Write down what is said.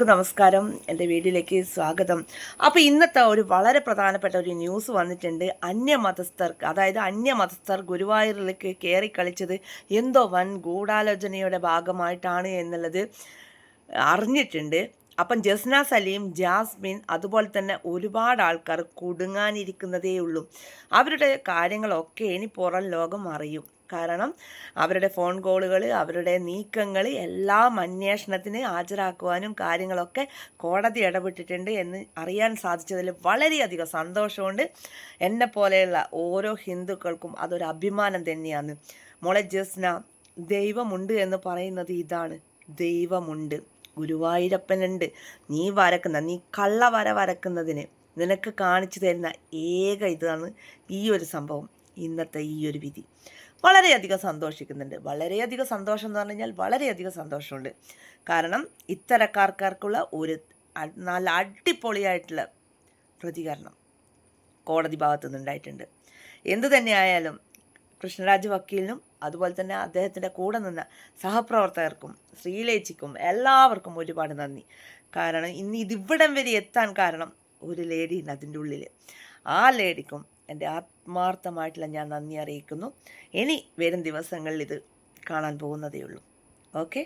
എല്ലാവർക്കും നമസ്കാരം. എന്റെ വീഡിയോയിലേക്ക് സ്വാഗതം. അപ്പോൾ ഇന്നത്തെ ഒരു വളരെ പ്രധാനപ്പെട്ട ഒരു ന്യൂസ് വന്നിട്ടുണ്ട്. അന്യമതസ്ഥർക്ക് അതായത് അന്യമതസ്ഥർ ഗുരുവായൂരിലേക്ക് കയറി കളിച്ചത് എന്തോ വൻ ഗൂഢാലോചനയുടെ ഭാഗമായിട്ടാണ് എന്നുള്ളത് അറിഞ്ഞിട്ടുണ്ട്. അപ്പം ജസ്ന സലീം ജാസ്മിൻ അതുപോലെ തന്നെ ഒരുപാട് ആൾക്കാർ കുടുങ്ങാനിരിക്കുന്നതേ ഉള്ളൂ അവരുടെ കാര്യങ്ങളൊക്കെ ഇനി പുറം ലോകം അറിയും. കാരണം അവരുടെ ഫോൺ കോളുകൾ അവരുടെ നീക്കങ്ങൾ എല്ലാം അന്വേഷണത്തിന് ഹാജരാക്കുവാനും കാര്യങ്ങളൊക്കെ കോടതി ഇടപെട്ടിട്ടുണ്ട് എന്ന് അറിയാൻ സാധിച്ചതിൽ വളരെയധികം സന്തോഷമുണ്ട്. എന്നെ പോലെയുള്ള ഓരോ ഹിന്ദുക്കൾക്കും അതൊരു അഭിമാനം തന്നെയാണ്. മോളെ ജസ്ന ദൈവമുണ്ട് എന്ന് പറയുന്നത് ഇതാണ്. ദൈവമുണ്ട്. ഗുരുവായൂരപ്പനുണ്ട്. നീ വരക്കുന്ന നീ കള്ളവര വരക്കുന്നതിന് നിനക്ക് കാണിച്ചു തരുന്ന ഏക ഇതാണ് ഈ ഒരു സംഭവം. ഇന്നത്തെ ഈ ഒരു വിധി. വളരെയധികം സന്തോഷിക്കുന്നുണ്ട്. വളരെയധികം സന്തോഷം എന്ന് പറഞ്ഞു കഴിഞ്ഞാൽ വളരെയധികം സന്തോഷമുണ്ട്. കാരണം ഇത്തരക്കാർക്കാർക്കുള്ള ഒരു നല്ല അടിപൊളിയായിട്ടുള്ള പ്രതികരണം കോടതി ഭാഗത്തു നിന്നുണ്ടായിട്ടുണ്ട് എന്തു തന്നെയായാലും കൃഷ്ണരാജ് വക്കീലിനും അതുപോലെ തന്നെ അദ്ദേഹത്തിന്റെ കൂടെ നിന്ന സഹപ്രവർത്തകർക്കും ശ്രീലേച്ചിക്കും എല്ലാവർക്കും ഒരുപാട് നന്ദി. കാരണം ഇന്ന് ഇതിവിടം വരെ എത്താൻ കാരണം ഒരു ലേഡി ഉണ്ട് അതിന്റെ ഉള്ളിൽ ആ ലേഡിക്കും എന്റെ ആത്മാർത്ഥമായിട്ടുള്ള ഞാൻ നന്ദി അറിയിക്കുന്നു. ഇനി വരും ദിവസങ്ങളിൽ ഇത് കാണാൻ പോകുന്നതേ ഉള്ളൂ. ഓക്കെ?